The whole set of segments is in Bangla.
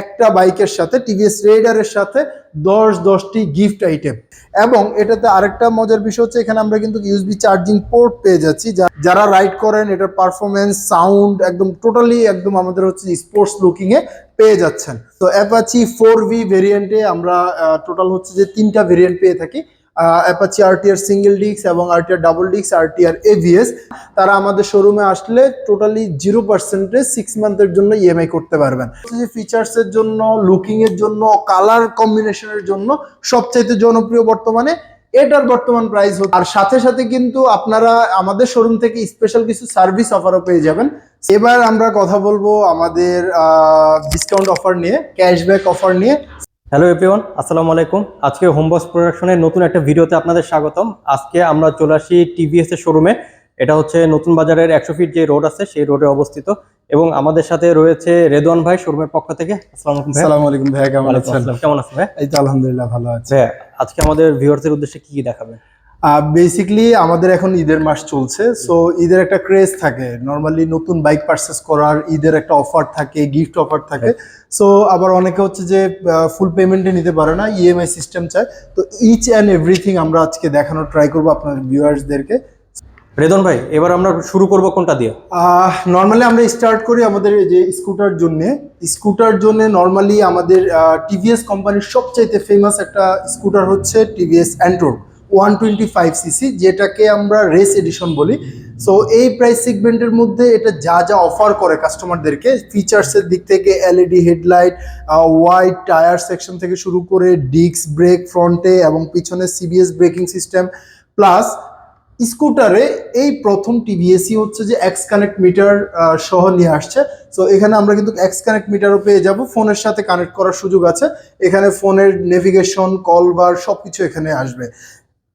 একটা বাইকের সাথে, টিভিএস রেডারের সাথে দশ, দশটি গিফট আইটেম এবং এটাতে আরেকটা মজার বিষয় হচ্ছে, এখানে আমরা কিন্তু ইউএসবি চার্জিং পোর্ট পেয়ে যাচ্ছি। যারা রাইড করেন, এটার পারফরমেন্স সাউন্ড একদম টোটালি একদম আমাদের হচ্ছে স্পোর্টস লুকিং এ পেয়ে যাচ্ছেন। তো অ্যাপাচি ফোর ভি ভেরিয়েন্টে আমরা টোটাল হচ্ছে যে তিনটা ভেরিয়েন্ট পেয়ে থাকি। অ্যাপাচি আরটিআর সিঙ্গেল ডিস্ক এবং RTR double disc RTR ABS তারা আমাদের শোরুমে আসলে টোটালি জিরো পার্সেন্টে সিক্স মান্থের জন্য ইএমআই করতে পারবেন। ফিচার্সের জন্য লুকিংয়ের জন্য কালার কম্বিনেশনের জন্য সবচাইতে জনপ্রিয় বর্তমানে, এটার বর্তমান প্রাইস আর সাথে সাথে কিন্তু আপনারা আমাদের শোরুম থেকে স্পেশাল কিছু সার্ভিস অফারও পেয়ে যাবেন। এবার আমরা কথা বলব আমাদের ডিসকাউন্ট অফার নিয়ে ক্যাশব্যাক অফার নিয়ে। হ্যালো এভরিওয়ান আসসালামু আলাইকুম। আজকে হোমবস প্রোডাকশনের নতুন একটা ভিডিওতে আপনাদের স্বাগতম। আজকে আমরা চলে আসি টিভিএস এর শোরুমে এটা হচ্ছে নতুন বাজারের একশো ফিট যে রোড আছে সেই রোডে অবস্থিত। এবং আমাদের সাথে রয়েছে রেদওয়ান ভাই শোরুমের পক্ষ থেকে। আসসালামু আলাইকুম ভাই। কেমন আছেন? কেমন আছেন ভাই? এই তো আলহামদুলিল্লাহ ভালো আছে। আজকে আমাদের ভিউয়ার্সের উদ্দেশ্যে কি কি দেখাবেন? বেসিকলি আমাদের এখন ঈদের মাস চলছে সো ঈদের একটা ক্রেজ থাকে। নর্মালি নতুন বাইক পারচেস করার ঈদের একটা অফার থাকে গিফট অফার থাকে। সো আবার অনেকে হচ্ছে যে ফুল পেমেন্টে নিতে পারে না ইএমআই সিস্টেম চায়। তো ইচ অ্যান্ড এভরিথিং আমরা আজকে দেখানোর ট্রাই করব আপনার ভিউয়ার্সদেরকে রেদন ভাই এবার আমরা শুরু করব কোনটা দিয়ে? নর্মালি আমরা স্টার্ট করি আমাদের যে স্কুটার জন্য। স্কুটার জন্য নর্মালি আমাদের টিভিএস কোম্পানির সবচাইতে ফেমাস একটা স্কুটার হচ্ছে TVS Ntorq one twenty five CC যেটাকে আমরা রেস এডিশন বলি। সো এই প্রাইস সেগমেন্টের মধ্যে এটা যা যা অফার করে কাস্টমারদেরকে ফিচার্সের দিক থেকে LED headlight wide tyre section থেকে শুরু করে ডিস্ক ব্রেক ফ্রন্টে এবং পিছনে সিবিএস ব্রেকিং সিস্টেম প্লাস স্কুটারে এই প্রথম টিভিএসই হচ্ছে যে এক্স কানেক্ট মিটার সহ নিয়ে আসছে। সো এখানে আমরা কিন্তু এক্স কানেক্ট মিটারও পেয়ে যাব। ফোনের সাথে কানেক্ট করার সুযোগ আছে। এখানে ফোনের নেভিগেশন কল বার সব কিছু এখানে আসবে।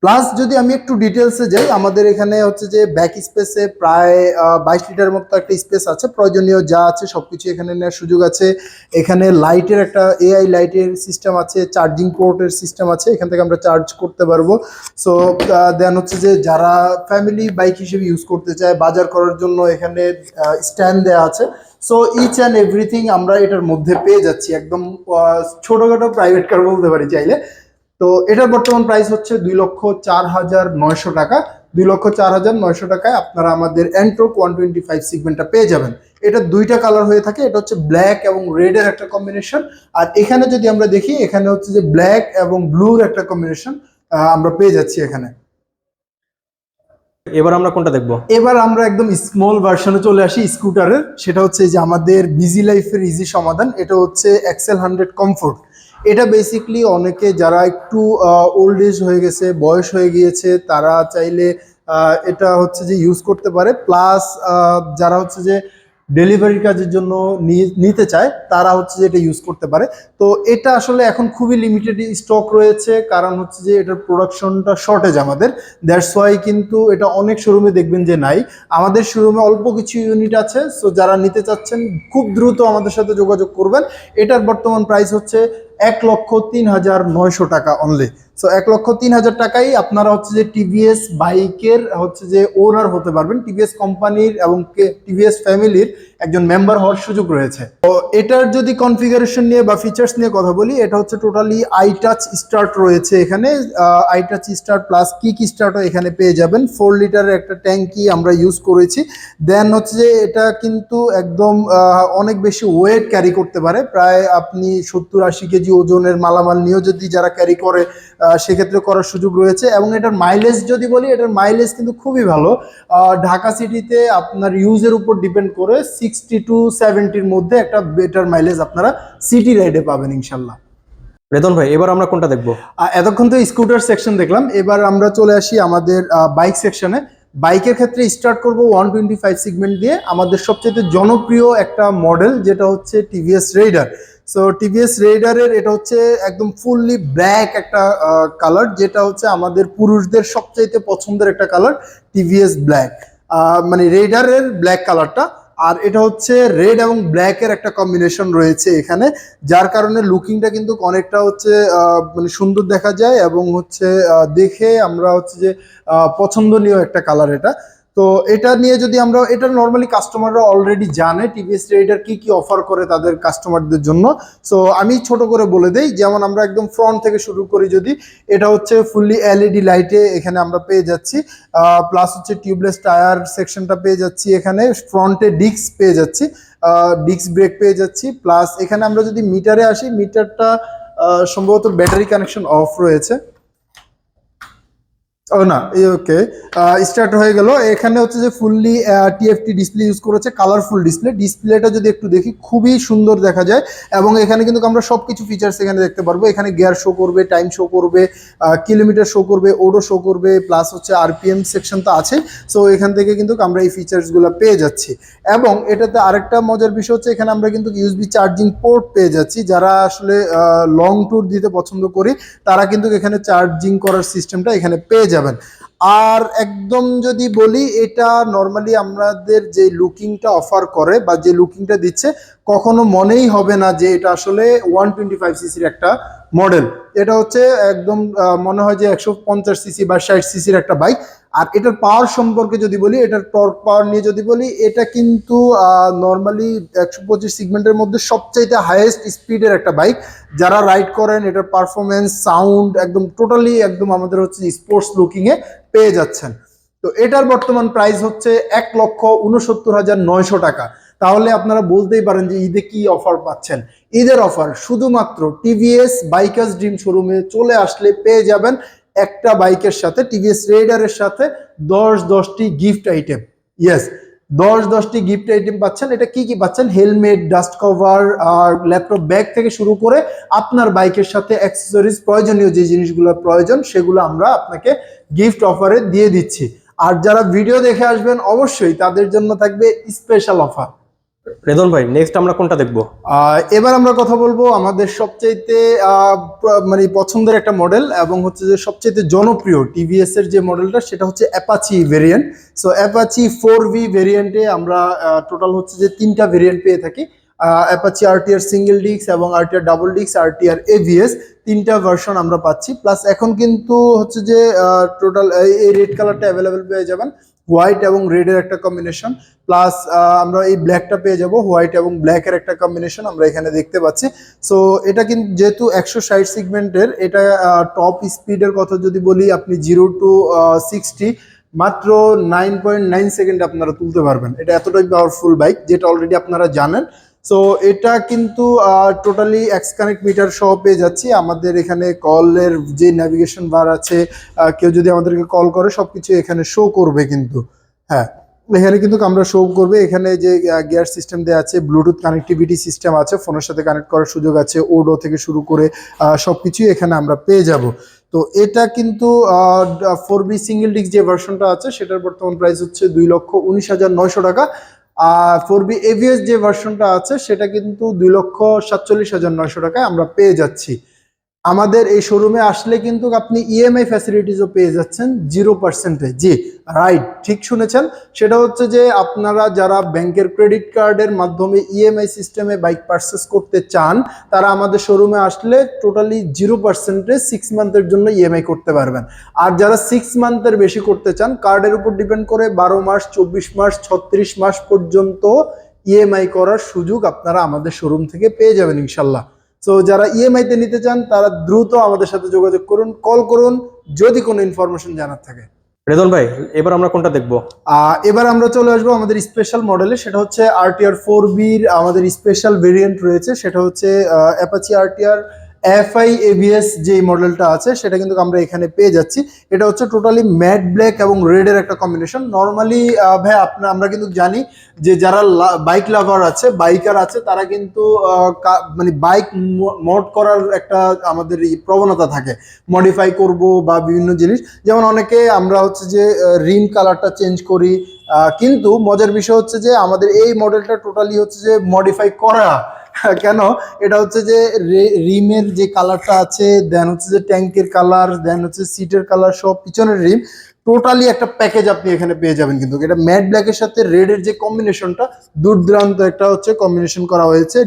প্লাস যদি আমি একটু ডিটেলসে যাই, আমাদের এখানে হচ্ছে যে ব্যাক স্পেসে প্রায় বাইশ লিটার মতো একটা স্পেস আছে। প্রয়োজনীয় যা আছে সব কিছু এখানে নেওয়ার সুযোগ আছে। এখানে লাইটের একটা এআই লাইটের সিস্টেম আছে চার্জিং পোর্টের সিস্টেম আছে। এখান থেকে আমরা চার্জ করতে পারব। সো দেন হচ্ছে যে যারা ফ্যামিলি বাইক হিসেবে ইউজ করতে চায়, বাজার করার জন্য এখানে স্ট্যান্ড দেওয়া আছে। সো ইচ অ্যান্ড এভরিথিং আমরা এটার মধ্যে পেয়ে যাচ্ছি। একদম ছোটোখাটো প্রাইভেট কার বলতে পারি চাইলে। তো এটার বর্তমান প্রাইস হচ্ছে দুই লক্ষ চার হাজার নয়শো টাকা। দুই লক্ষ চার হাজার নয়শো টাকায় আপনারা আমাদের অ্যান্ট্রোক ওয়ান টোয়েন্টি ফাইভ সিগমেন্টটা পেয়ে যাবেন। এটা দুইটা কালার হয়ে থাকে এটা হচ্ছে ব্ল্যাক এবং রেডের একটা কম্বিনেশন আর এখানে যদি আমরা দেখি এখানে হচ্ছে যে ব্ল্যাক এবং ব্লুর একটা কম্বিনেশন আমরা পেয়ে যাচ্ছি এখানে। এবার আমরা কোনটা দেখব? এবার আমরা একদম স্মল ভার্সনে চলে আসি স্কুটারের সেটা হচ্ছে যে আমাদের বিজি লাইফের ইজি সমাধান। এটা হচ্ছে এক্সেল হান্ড্রেড কমফোর্ট এটা বেসিকলি অনেকে যারা একটু ওল্ড এজ হয়ে গেছে, বয়স হয়ে গিয়েছে, তারা চাইলে এটা হচ্ছে যে ইউজ করতে পারে। প্লাস যারা হচ্ছে যে ডেলিভারির কাজের জন্য নিতে চায়, তারা হচ্ছে যে এটা ইউজ করতে পারে। তো এটা আসলে এখন খুবই লিমিটেড স্টক রয়েছে। কারণ হচ্ছে যে এটার প্রোডাকশনটা শর্টেজ আমাদের। দ্যাটস ওয়াই কিন্তু এটা অনেক শোরুমে দেখবেন যে নাই। আমাদের শোরুমে অল্প কিছু ইউনিট আছে। সো যারা নিতে চাচ্ছেন, খুব দ্রুত আমাদের সাথে যোগাযোগ করবেন। এটার বর্তমান প্রাইস হচ্ছে এক লক্ষ তিন হাজার নয়শো টাকা অনলি সো এক লক্ষ তিন হাজার টাকাই আপনারা হচ্ছে যে টিভিএস বাইকের হচ্ছে যে ওনার হতে পারবেন। টিভিএস কোম্পানির এবং টিভিএস ফ্যামিলির একজন মেম্বার হওয়ার সুযোগ রয়েছে। তো এটার যদি কনফিগারেশন নিয়ে বা ফিচার্স নিয়ে কথা বলি, এটা হচ্ছে টোটালি আই টাচ স্টার্ট রয়েছে এখানে। I touch start plus kick স্টার্টও এখানে পেয়ে যাবেন। ফোর লিটারের একটা ট্যাঙ্কি আমরা ইউজ করেছি। দেন হচ্ছে যে এটা কিন্তু একদম অনেক বেশি ওয়েট ক্যারি করতে পারে। প্রায় আপনি সত্তর আশি কেজি ওজনের মালামাল নিয়েও যদি যারা ক্যারি করে সেক্ষেত্রে করার সুযোগ রয়েছে এবং এটার মাইলেজ যদি বলি এটার মাইলেজ কিন্তু খুবই ভালো। ঢাকা সিটিতে আপনার ইউজের উপর ডিপেন্ড করে সিক্সটি টু সেভেন্টির মধ্যে একটা বেটার মাইলেজ আপনারা সিটি রাইডে পাবেন ইনশাল্লাহ। রেদন ভাই এবার আমরা কোনটা দেখব? এতক্ষণ তো স্কুটার সেকশন দেখলাম। এবার আমরা চলে আসি আমাদের বাইক সেকশনে বাইকের ক্ষেত্রে স্টার্ট করব ওয়ান টোয়েন্টি ফাইভ সিগমেন্ট দিয়ে। আমাদের সবচেয়ে জনপ্রিয় একটা মডেল যেটা হচ্ছে টিভিএস রেইডার সো টিভিএস রেইডারের এটা হচ্ছে একদম ফুললি ব্ল্যাক একটা কালার যেটা হচ্ছে আমাদের পুরুষদের সবচাইতে পছন্দের একটা কালার টিভিএস ব্ল্যাক মানে রেইডারের ব্ল্যাক কালারটা আর এটা হচ্ছে রেড এবং ব্ল্যাকের একটা কম্বিনেশন রয়েছে এখানে, যার কারণে লুকিংটা কিন্তু অনেকটা হচ্ছে মানে সুন্দর দেখা যায় এবং হচ্ছে দেখে আমরা হচ্ছে যে পছন্দনীয় একটা কালার এটা। তো এটা নিয়ে যদি আমরা, এটা নর্মালি কাস্টমাররা অলরেডি জানে টিভিএস রেডার কি কি অফার করে তাদের কাস্টমারদের জন্য। সো আমি ছোট করে বলে দেই, যেমন আমরা একদম ফ্রন্ট থেকে শুরু করি যদি, এটা হচ্ছে ফুললি এলইডি লাইটে এখানে আমরা পেয়ে যাচ্ছি। প্লাস হচ্ছে টিউবলেস টায়ার সেকশনটা পেয়ে যাচ্ছি এখানে ফ্রন্টে ডিস্ক পেয়ে যাচ্ছি। ডিস্ক ব্রেক পেয়ে যাচ্ছি। প্লাস এখানে আমরা যদি মিটারে আসি মিটারটা সম্ভবত ব্যাটারি কানেকশন অফ রয়েছে। ও না ওকে স্টার্ট হয়ে গেল। এখানে হচ্ছে যে ফুললি টিএফটি ডিসপ্লে ইউজ করেছে কালারফুল ডিসপ্লে ডিসপ্লেটা যদি একটু দেখি, খুবই সুন্দর দেখা যায়। এবং এখানে কিন্তু আমরা সব কিছু ফিচার্স এখানে দেখতে পারব। এখানে গিয়ার শো করবে টাইম শো করবে কিলোমিটার শো করবে ওডো শো করবে প্লাস হচ্ছে আরপিএম সেকশন তো আছে। সো এখান থেকে কিন্তু আমরা এই ফিচার্সগুলো পেয়ে যাচ্ছি। এবং এটাতে আরেকটা মজার বিষয় হচ্ছে, এখানে আমরা কিন্তু ইউএসবি চার্জিং পোর্ট পেয়ে যাচ্ছি। যারা আসলে লং ট্যুর দিতে পছন্দ করি, তারা কিন্তু এখানে চার্জিং করার সিস্টেমটা এখানে পেয়ে যাবেন। আর একদম যদি বলি, এটা নর্মালি আমাদের যে লুকিংটা অফার করে বা যে লুকিংটা দিচ্ছে, কখনো মনেই হবে না যে এটা আসলে ওয়ান টোয়েন্টি ফাইভ সিসির একটা মডেল এটা হচ্ছে একদম মনে হয় যে একশো পঞ্চাশ সিসি বা ষাট সিসির একটা বাইক আর এটার পাওয়ার সম্পর্কে যদি বলি, এটার টর্ক পাওয়ার নিয়ে যদি বলি, এটা কিন্তু নর্মালি একশো পঁচিশ সিগমেন্টের মধ্যে সবচাইতে হাইয়েস্ট স্পিডের একটা বাইক যারা রাইড করেন, এটার পারফরমেন্স সাউন্ড একদম টোটালি একদম আমাদের হচ্ছে স্পোর্টস লুকিংয়ে পেয়ে যাচ্ছেন। তো এটার বর্তমান প্রাইস হচ্ছে এক লক্ষ উনসত্তর হাজার নয়শো টাকা। তাহলে আপনারা বলতেই পারেন যে ঈদে কি অফার পাচ্ছেন। ঈদের অফার শুধুমাত্র টিভিএস বাইকার্স ড্রিম শোরুমে চলে আসলে পেয়ে যাবেন একটা বাইকের সাথে, টিভিএস রেডারের সাথে দশ দশটি গিফট আইটেম। ইয়েস দশ দশটি গিফট আইটেম পাচ্ছেন। এটা কি কি পাচ্ছেন? হেলমেট, ডাস্ট কভার আর ল্যাপটপ ব্যাগ থেকে শুরু করে আপনার বাইকের সাথে অ্যাক্সেসরিজ, প্রয়োজনীয় যে জিনিসগুলো প্রয়োজন, সেগুলো আমরা আপনাকে গিফট অফারে দিয়ে দিচ্ছি। আর যারা ভিডিও দেখে আসবেন, অবশ্যই তাদের জন্য থাকবে স্পেশাল অফার। রেদন ভাই নেক্সট আমরা কোনটা দেখব? এবার আমরা কথা বলব আমাদের সবচাইতে মানে পছন্দের একটা মডেল এবং হচ্ছে যে সবচাইতে জনপ্রিয় টিভিএস এর যে মডেলটা সেটা হচ্ছে Apache variant so Apache four V ভেরিয়েন্টে আমরা টোটাল হচ্ছে যে তিনটা ভেরিয়েন্ট পেয়ে থাকি। অ্যাপাচি আরটিআর সিঙ্গেল ডিস্ক এবং RTR double disc RTR ABS তিনটা ভার্সন আমরা পাচ্ছি। প্লাস এখন কিন্তু হচ্ছে যে টোটাল এই রেড কালারটা অ্যাভেলেবেল পেয়ে যাবেন। হোয়াইট এবং রেডের একটা কম্বিনেশন প্লাস আমরা এই ব্ল্যাকটা পেয়ে যাব, হোয়াইট এবং ব্ল্যাকের একটা কম্বিনেশন আমরা এখানে দেখতে পাচ্ছি। সো এটা কিন্তু যেহেতু একশো ষাট সিগমেন্টের এটা টপ স্পিডের কথা যদি বলি, আপনি জিরো টু সিক্সটি মাত্র নাইন পয়েন্ট নাইন সেকেন্ড আপনারা তুলতে পারবেন। এটা এতটাই পাওয়ারফুল বাইক যেটা অলরেডি আপনারা জানেন। সো এটা কিন্তু টোটালি এক্স কানেক্ট মিটার সহ পেয়ে যাচ্ছি। আমাদের এখানে কলের যে ন্যাভিগেশন বার আছে কেউ যদি আমাদেরকে কল করে সব কিছু এখানে শো করবে কিন্তু। হ্যাঁ এখানে কিন্তু আমরা শো করবে। এখানে যে গিয়ার সিস্টেম দেওয়া আছে ব্লুটুথ কানেক্টিভিটি সিস্টেম আছে ফোনের সাথে কানেক্ট করার সুযোগ আছে ওডো থেকে শুরু করে সব কিছুই এখানে আমরা পেয়ে যাব। তো এটা কিন্তু ফোর বি সিঙ্গেল ডিস্ক যে ভার্সনটা আছে, সেটার বর্তমান প্রাইস হচ্ছে দুই লক্ষ উনিশ হাজার নয়শো টাকা। আর ফোর বি এভিএস যে ভার্সনটা আছে, সেটা কিন্তু দুই লক্ষ সাতচল্লিশ হাজার নয়শো টাকায় আমরা পেয়ে যাচ্ছি। আমাদের এই শোরুমে আসলে কিন্তু আপনি E ইএমআই ফ্যাসিলিটিসও পেয়ে যাচ্ছেন জিরো পার্সেন্টে জি রাইট ঠিক শুনেছেন। সেটা হচ্ছে যে আপনারা যারা ব্যাংকের ক্রেডিট কার্ডের মাধ্যমে E ইএমআই সিস্টেমে বাইক পারচেস করতে চান, তারা আমাদের শোরুমে আসলে টোটালি জিরো পার্সেন্টে সিক্স মান্থের জন্য ইএমআই করতে পারবেন। আর যারা সিক্স মান্থের বেশি করতে চান কার্ডের উপর ডিপেন্ড করে বারো মাস, চব্বিশ মাস, ছত্রিশ মাস পর্যন্ত ইএমআই করার সুযোগ আপনারা আমাদের শোরুম থেকে পেয়ে যাবেন ইনশাল্লাহ। সো যারা ইএমআই তে নিতে চান তারা দ্রুত আমাদের সাথে যোগাযোগ করুন কল করুন যদি কোনো ইনফরমেশন জানার থাকে। রেদন ভাই এবার আমরা কোনটা দেখব? এবার আমরা চলে আসব আমাদের স্পেশাল মডেলে সেটা হচ্ছে আরটিআর ফোর বির আমাদের স্পেশাল ভেরিয়েন্ট রয়েছে সেটা হচ্ছে অ্যাপাচি আরটিআর এফআই এবিএস যে মডেলটা আছে, সেটা কিন্তু আমরা এখানে পেয়ে যাচ্ছি। এটা হচ্ছে টোটালি ম্যাট ব্ল্যাক এবং রেডের একটা কম্বিনেশন নর্মালি ভাই আপনার আমরা কিন্তু জানি যে যারা বাইক লাভার আছে বাইকার আছে, তারা কিন্তু মানে বাইক মড করার একটা আমাদের প্রবণতা থাকে। মডিফাই করব বা বিভিন্ন জিনিস। যেমন অনেকে আমরা হচ্ছে যে রিম কালারটা চেঞ্জ করি কিন্তু মজার বিষয় হচ্ছে যে আমাদের এই মডেলটা টোটালি হচ্ছে যে মডিফাই করা। কেন? এটা হচ্ছে যে রিমের যে কালারটা আছে দেন হচ্ছে যে ট্যাঙ্কের কালার দেন হচ্ছে সিটের কালার সব পিছনের রিম টোটালি একটা প্যাকেজ আপনি এখানে পেয়ে যাবেন কিন্তু। এটা ম্যাট ব্ল্যাকের সাথে রেডের যে কম্বিনেশনটা দুর্দান্ত একটা হচ্ছে কম্বিনেশন করা হয়েছে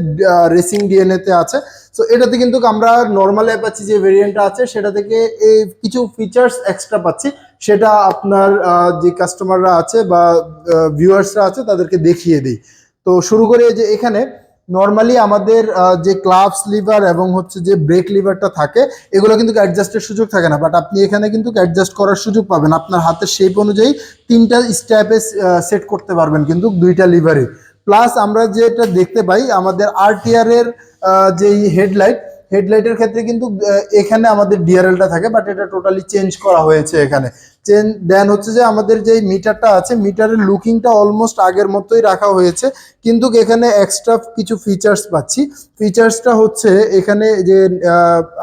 রেসিং ডিএনএ তে আছে। সো এটাতে কিন্তু আমরা নর্মাল অ্যাপাচি যে ভেরিয়েন্টটা আছে, সেটা থেকে এই কিছু ফিচার্স এক্সট্রা পাচ্ছি। সেটা আপনার যে কাস্টমাররা আছে বা ভিউয়ার্সরা আছে তাদেরকে দেখিয়ে দিই। তো শুরু করে যে এখানে নর্মালি আমাদের যে ক্লাবস লিভার এবং হচ্ছে যে ব্রেক লিভারটা থাকে, এগুলো কিন্তু অ্যাডজাস্টের সুযোগ থাকে না বাট আপনি এখানে কিন্তু অ্যাডজাস্ট করার সুযোগ পাবেন। আপনার হাতের শেপ অনুযায়ী তিনটা স্ট্যাপে সেট করতে পারবেন কিন্তু দুইটা লিভারে প্লাস আমরা যেটা দেখতে পাই, আমাদের আরটিআর এর যেই হেডলাইট হেডলাইটের ক্ষেত্রে কিন্তু এখানে আমাদের ডিআরএলটা থাকে বাট এটা টোটালি চেঞ্জ করা হয়েছে এখানে। চেঞ্জ দেন হচ্ছে যে আমাদের যে মিটারটা আছে মিটারের লুকিংটা অলমোস্ট আগের মতোই রাখা হয়েছে, কিন্তু এখানে এক্সট্রা কিছু ফিচার্স পাচ্ছি। ফিচার্সটা হচ্ছে এখানে যে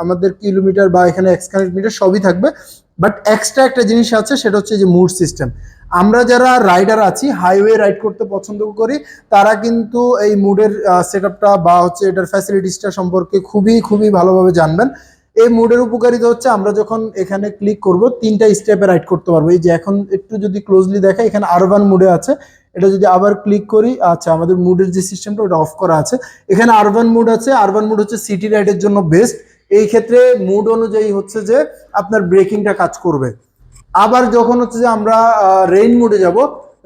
আমাদের কিলোমিটার বা এখানে এক্সকানেক্ট মিটার সবই থাকবে বাট এক্সট্রা একটা জিনিস আছে, সেটা হচ্ছে যে মুড সিস্টেম আমরা যারা রাইডার আছি হাইওয়ে রাইড করতে পছন্দ করি, তারা কিন্তু এই মুডের সেট বা হচ্ছে এটার ফ্যাসিলিটিসটা সম্পর্কে খুবই খুবই ভালোভাবে জানবেন। এই মুডের উপকারিতা হচ্ছে আমরা যখন এখানে ক্লিক করব, তিনটা স্টেপে রাইড করতে পারব। এই যে এখন একটু যদি ক্লোজলি দেখা এখানে আরবান মুডে আছে। এটা যদি আবার ক্লিক করি আচ্ছা আমাদের মুডের যে সিস্টেমটা ওটা অফ করা আছে। এখানে আরবান মুড আছে। আরবান মুড হচ্ছে সিটি রাইডের জন্য বেস্ট এই ক্ষেত্রে মুড অনুযায়ী হচ্ছে যে আপনার ব্রেকিংটা কাজ করবে। আবার যখন হচ্ছে যে আমরা রেইন মুডে যাব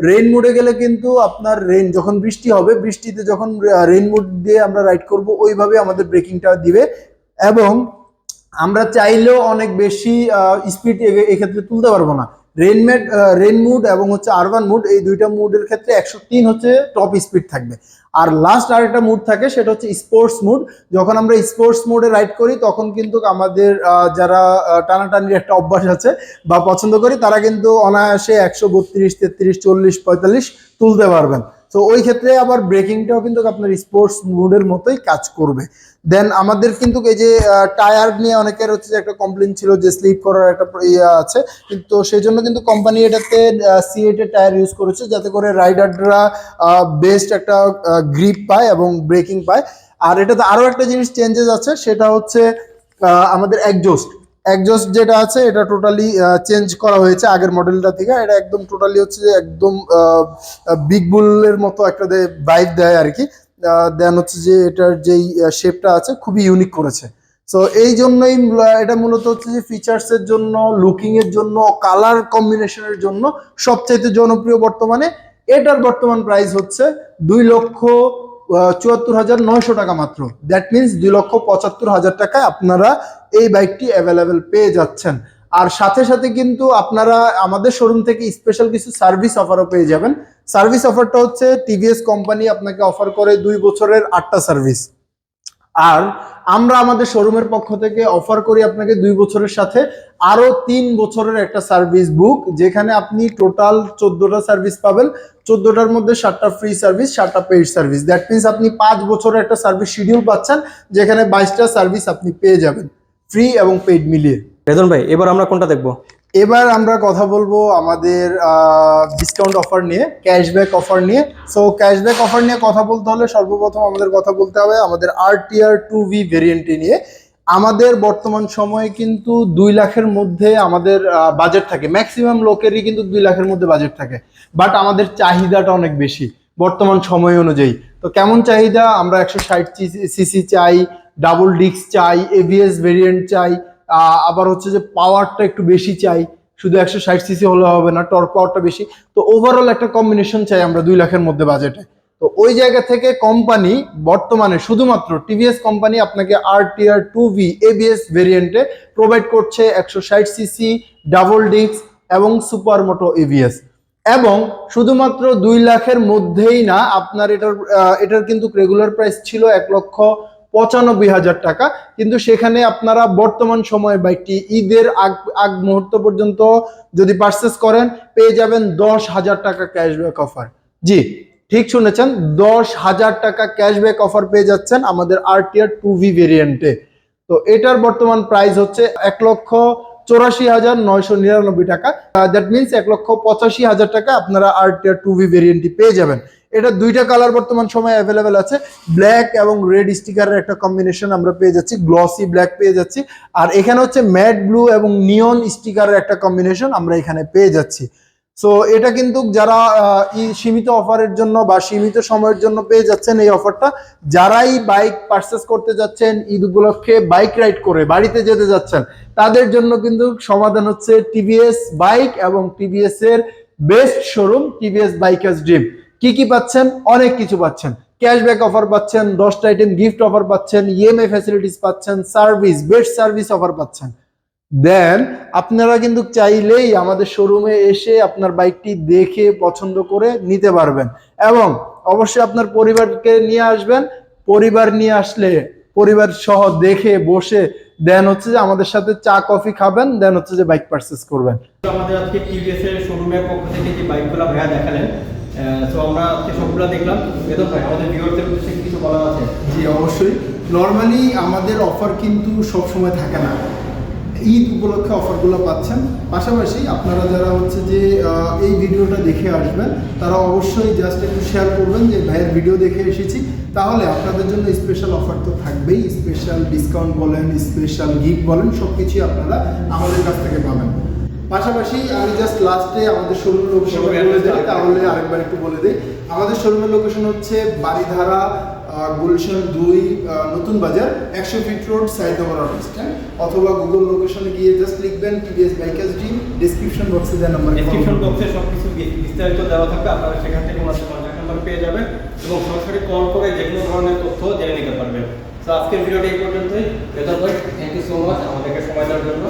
রেইন মুডে গেলে কিন্তু আপনার রেইন যখন বৃষ্টি হবে, বৃষ্টিতে যখন রেইন মুড দিয়ে আমরা রাইড করব, ওইভাবে আমাদের ব্রেকিংটা দিবে। এবং আমরা চাইলেও অনেক বেশি স্পিড এক্ষেত্রে তুলতে পারব না। রেইনমেট রেইন মুড এবং হচ্ছে আরবান মুড এই দুইটা মুডের ক্ষেত্রে একশো তিন হচ্ছে টপ স্পিড থাকবে। আর লাস্ট আরেকটা মুড থাকে, সেটা হচ্ছে স্পোর্টস মুড যখন আমরা স্পোর্টস মুডে রাইড করি, তখন কিন্তু আমাদের যারা টানাটানির একটা অভ্যাস আছে বা পছন্দ করি, তারা কিন্তু অনায়াসে একশো বত্রিশ, তেত্রিশ, চল্লিশ, পঁয়তাল্লিশ তুলতে পারবেন। তো ওই ক্ষেত্রে আবার ব্রেকিংটাও কিন্তু আপনার স্পোর্টস মুডের মতোই কাজ করবে। দেন আমাদের কিন্তু এই যে টায়ার নিয়ে অনেকের হচ্ছে যে একটা কমপ্লেন ছিল যে স্লিপ করার একটা ইয়ে আছে। কিন্তু সেই জন্য কিন্তু কোম্পানি এটাতে সিএটের টায়ার ইউজ করেছে যাতে করে রাইডাররা বেস্ট একটা গ্রিপ পায় এবং ব্রেকিং পায়। আর এটাতে আরও একটা জিনিস চেঞ্জেস আছে, সেটা হচ্ছে আমাদের একজোস্ট একজস্ট যেটা আছে, এটা টোটালি চেঞ্জ করা হয়েছে আগের মডেলটা থেকে। এটা একদম টোটালি হচ্ছে যে একদম বিগ বুলের মতো একটা বাইক দেয় আর কি দেন হচ্ছে যে এটার যেই শেপটা আছে, খুবই ইউনিক করেছে। সো এই জন্যই এটা মূলত হচ্ছে যে ফিচার্স এর জন্য লুকিং এর জন্য কালার কম্বিনেশনের জন্য সবচাইতে জনপ্রিয় বর্তমানে। এটার বর্তমান প্রাইস হচ্ছে দুই লক্ষ চুয়াত্তর হাজার নয়শো টাকা মাত্র। দ্যাট মিনস দুই লক্ষ পঁচাত্তর হাজার টাকায় আপনারা এই বাইকটি অ্যাভেলেবেল পেয়ে যাচ্ছেন। আর সাথে সাথে কিন্তু আপনারা আমাদের শোরুম থেকে স্পেশাল কিছু সার্ভিস অফারও পেয়ে যাবেন। সার্ভিস অফারটা হচ্ছে টিভিএস কোম্পানি আপনাকে অফার করে দুই বছরের আটটা সার্ভিস আর আমরা আমাদের শোরুমের পক্ষ থেকে অফার করি আপনাকে দুই বছরের সাথে আরও তিন বছরের একটা সার্ভিস বুক যেখানে আপনি টোটাল চোদ্দটা সার্ভিস পাবেন। চোদ্দটার মধ্যে সাতটা ফ্রি সার্ভিস সাতটা পেইড সার্ভিস দ্যাট মিনস আপনি পাঁচ বছরের একটা সার্ভিস শিডিউল পাচ্ছেন, যেখানে বাইশটা সার্ভিস আপনি পেয়ে যাবেন ফ্রি এবং পেইড মিলিয়ে। রেজন ভাই, এবার আমরা কোনটা দেখব? এবার আমরা কথা বলব আমাদের ডিসকাউন্ট অফার নিয়ে ক্যাশব্যাক অফার নিয়ে। সো ক্যাশব্যাক অফার নিয়ে কথা বলতে হলে সর্বপ্রথম আমাদের কথা বলতে হবে আমাদের আর টিআর টু ভি ভেরিয়েন্টটি নিয়ে। আমাদের বর্তমান সময়ে কিন্তু দুই লাখের মধ্যে আমাদের বাজেট থাকে। ম্যাক্সিমাম লোকেরই কিন্তু দুই লাখের মধ্যে বাজেট থাকে। বাট আমাদের চাহিদাটা অনেক বেশি বর্তমান সময় অনুযায়ী। তো কেমন চাহিদা? আমরা একশো ষাট সিসি চাই ডাবল ডিস্ক চাই এভিএস ভেরিয়েন্ট চাই। আবার হচ্ছে যে পাওয়ারটা একটু বেশি চাই। শুধু একশো ষাট সিসি হলে হবে না টর্ক পাওয়ারটা বেশি। তো ওভারঅল একটা কম্বিনেশন চাই আমরা দুই লাখের মধ্যে বাজেটে তো ওই জায়গা থেকে কোম্পানি বর্তমানে শুধুমাত্র টিভিএস কোম্পানি আপনাকে R TR two V ABS ভেরিয়েন্টে provide করছে একশো ষাট সিসি ডাবল ডিস্ক এবং সুপার মোটো এভিএস এবং শুধুমাত্র দুই লাখের মধ্যেই না, আপনার এটার এটার কিন্তু রেগুলার প্রাইস ছিল এক লক্ষ পঁচানব্বই হাজার টাকা। কিন্তু সেখানে আপনারা বর্তমান সময়ে বাইকটি ঈদের আগ আগ মুহূর্ত পর্যন্ত যদি পারচেস করেন, পেয়ে যাবেন দশ হাজার টাকা ক্যাশব্যাক অফার জি, ঠিক শুনেছেন, দশ হাজার টাকা ক্যাশব্যাক অফার পেয়ে যাচ্ছেন আমাদের আরটিআর টু ভি ভেরিয়েন্টে তো এটার বর্তমান প্রাইস হচ্ছে এক লক্ষ চৌরাশি হাজার নয়শো নিরানব্বই টাকা। দ্যাট মিনস এক লক্ষ পঁচাশি হাজার টাকা আপনারা আরটিআর টু ভি ভেরিয়েন্টটি পেয়ে যাবেন। এটা দুইটা কালার বর্তমান সময় অ্যাভেলেবেল আছে। ব্ল্যাক এবং রেড স্টিকারের একটা কম্বিনেশন আমরা পেয়ে যাচ্ছি গ্লসি ব্ল্যাক পেয়ে যাচ্ছি। আর এখানে হচ্ছে ম্যাট ব্লু এবং নিয়ন স্টিকারের একটা কম্বিনেশন আমরা এখানে পেয়ে যাচ্ছি। সো এটা কিন্তু যারা সীমিত অফারের জন্য বা সীমিত সময়ের জন্য পেয়ে যাচ্ছেন এই অফারটা যারাই বাইক পারচেস করতে যাচ্ছেন, ঈদ উপলক্ষে বাইক রাইড করে বাড়িতে যেতে যাচ্ছেন, তাদের জন্য কিন্তু সমাধান হচ্ছে টিভিএস বাইক এবং টিভিএস এর best showroom TVS bikers dream কি কি পাচ্ছেন? অনেক কিছু পাচ্ছেন। ক্যাশব্যাক অফার পাচ্ছেন, দশটা আইটেম গিফট অফার পাচ্ছেন ইএমআই ফ্যাসিলিটিস পাচ্ছেন সার্ভিস বেস্ট সার্ভিস অফার পাচ্ছেন। দেন আপনারা কিন্তু চাইলেই আমাদের শোরুমে এসে আপনার বাইকটি দেখে, পছন্দ করে নিতে পারবেন। এবং অবশ্যই আপনার পরিবারকে নিয়ে আসবেন। পরিবার নিয়ে আসলে পরিবার সহ দেখে, বসে দেন হচ্ছে যে আমাদের সাথে চা কফি খাবেন দেন হচ্ছে যে বাইক পারচেস করবেন। আমাদের আজকে টিভিএস এর শোরুমের পক্ষ থেকে যে বাইকগুলো ভাইয়া দেখালেন তো আমরা আজকে সবগুলো দেখলাম বেদন ভাই, আমাদের ভিউয়ারদের উদ্দেশ্যে কিছু বলার আছে? জি, অবশ্যই। নর্মালি আমাদের অফার কিন্তু সব সময় থাকে না। ঈদ উপলক্ষে অফারগুলো পাচ্ছেন। পাশাপাশি আপনারা যারা হচ্ছে যে এই ভিডিওটা দেখে আসবেন, তারা অবশ্যই জাস্ট একটু শেয়ার করবেন যে, ভাইয়ের ভিডিও দেখে এসেছি। তাহলে আপনাদের জন্য স্পেশাল অফার তো থাকবেই। স্পেশাল ডিসকাউন্ট বলেন স্পেশাল গিফট বলেন সব কিছুই আপনারা আমাদের কাছ থেকে পাবেন। পাশাপাশি আমি জাস্ট লাস্টে আমাদের শোরুম লোকেশন বলে দিই তাহলে আরেকবার একটু বলে দিই। আমাদের শোরুমের লোকেশন হচ্ছে বাড়িধারা গুলশান দুই নতুন বাজার একশো feet road side number auto stand অথবা গুগল লোকেশনে গিয়ে জাস্ট লিখবেন টিভিএস বাইকার্স ডিম ডিসক্রিপশন বক্সে দেওয়া নাম্বার ডেসক্রিপশন বক্সে সব কিছু বিস্তারিত দেওয়া থাকবে আপনারা সেখান থেকে ওনাদের কন্ট্যাক্ট নাম্বার পেয়ে যাবেন এবং সরাসরি কল করে যে কোনো ধরনের তথ্য জেনে নিতে পারবেন। তো আজকের ভিডিওটা এই পর্যন্তই। থ্যাংক ইউ সো মাচ আমাদেরকে সময় দেওয়ার জন্য।